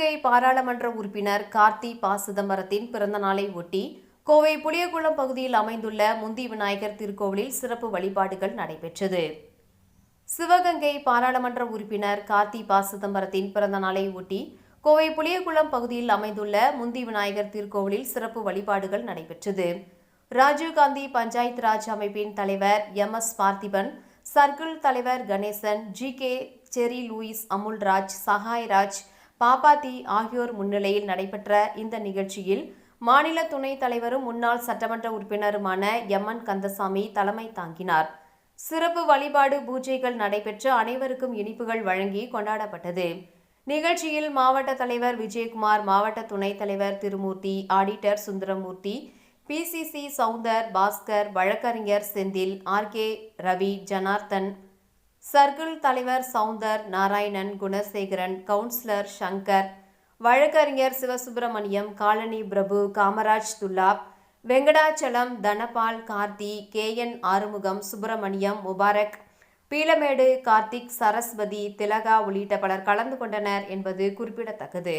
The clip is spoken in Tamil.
இலங்கை பாராளுமன்ற உறுப்பினர் கார்த்தி பா சிதம்பரத்தின் பிறந்த நாளை ஒட்டி கோவை புளியகுளம் பகுதியில் அமைந்துள்ள முந்தி விநாயகர் திருக்கோவிலில் சிறப்பு வழிபாடுகள் நடைபெற்றது. சிவகங்கை பாராளுமன்ற உறுப்பினர் கார்த்தி பா சிதம்பரத்தின் பிறந்த நாளை ஒட்டி கோவை புளியகுளம் பகுதியில் அமைந்துள்ள முந்தி விநாயகர் திருக்கோவிலில் சிறப்பு வழிபாடுகள் நடைபெற்றது. ராஜீவ்காந்தி பஞ்சாயத்து ராஜ் அமைப்பின் தலைவர் எம். எஸ். பார்த்திபன் சர்க்கிள் தலைவர் கணேசன் ஜி. கே. செரி லூயிஸ் அமுல்ராஜ் சகாய்ராஜ் பாப்பாத்தி ஆகியோர் முன்னிலையில் நடைபெற்ற இந்த நிகழ்ச்சியில் மாநில துணைத் தலைவரும் முன்னாள் சட்டமன்ற உறுப்பினருமான எம் என் கந்தசாமி தலைமை தாங்கினார். சிறப்பு வழிபாடு பூஜைகள் நடைபெற்று அனைவருக்கும் இனிப்புகள் வழங்கி கொண்டாடப்பட்டது. நிகழ்ச்சியில் மாவட்ட தலைவர் விஜயகுமார் மாவட்ட துணைத் தலைவர் திருமூர்த்தி ஆடிட்டர் சுந்தரமூர்த்தி பிசிசி சவுந்தர் பாஸ்கர் வழக்கறிஞர் செந்தில் ஆர்கே ரவி ஜனார்த்தன் சர்க்கிள் தலைவர் சவுந்தர் நாராயணன் குணசேகரன் கவுன்சிலர் சங்கர் வழக்கறிஞர் சிவசுப்பிரமணியம் காலனி பிரபு காமராஜ் துல்லாப் வெங்கடாச்சலம் தனபால் கார்த்தி கே என் ஆறுமுகம் சுப்பிரமணியம் முபாரக் பீலமேடு கார்த்திக் சரஸ்வதி திலகா உள்ளிட்ட பலர் கலந்து கொண்டனர் என்பது குறிப்பிடத்தக்கது.